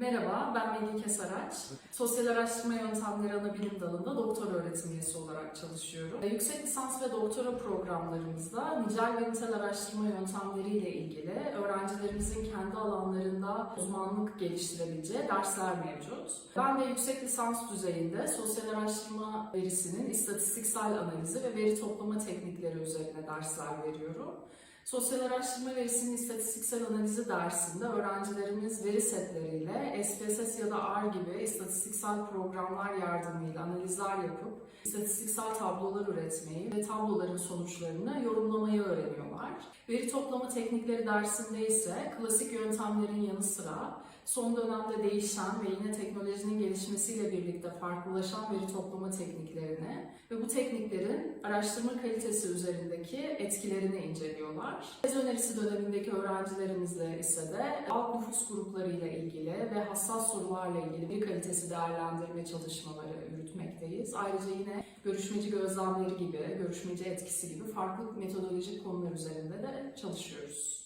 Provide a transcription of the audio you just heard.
Melih Kesaraç. Sosyal araştırma yöntemleri ana bilim dalında doktor öğretim üyesi olarak çalışıyorum. Yüksek lisans ve doktora programlarımızda nicel ve nitel araştırma yöntemleriyle ilgili öğrencilerimizin kendi alanlarında uzmanlık geliştirebileceği dersler mevcut. Ben de yüksek lisans düzeyinde sosyal araştırma verisinin istatistiksel analizi ve veri toplama teknikleri üzerine dersler veriyorum. Sosyal araştırma verisinin istatistiksel analizi dersinde öğrencilerimiz veri setleriyle SPSS ya da R gibi istatistiksel programlar yardımıyla analizler yapıp istatistiksel tablolar üretmeyi ve tabloların sonuçlarını yorumlamayı öğreniyorlar. Veri toplama teknikleri dersinde ise klasik yöntemlerin yanı sıra son dönemde değişen ve yine teknolojinin gelişmesiyle birlikte farklılaşan veri toplama tekniklerini ve bu tekniklerin araştırma kalitesi üzerindeki etkilerini inceliyorlar. Tez önerisi dönemindeki öğrencilerimizle ise de alt nüfus grupları ile ilgili ve hassas sorularla ilgili bir kalitesi değerlendirme çalışmaları yürütmekteyiz. Ayrıca yine görüşmeci gözlemleri gibi, görüşmeci etkisi gibi farklı metodolojik konular üzerinde de çalışıyoruz.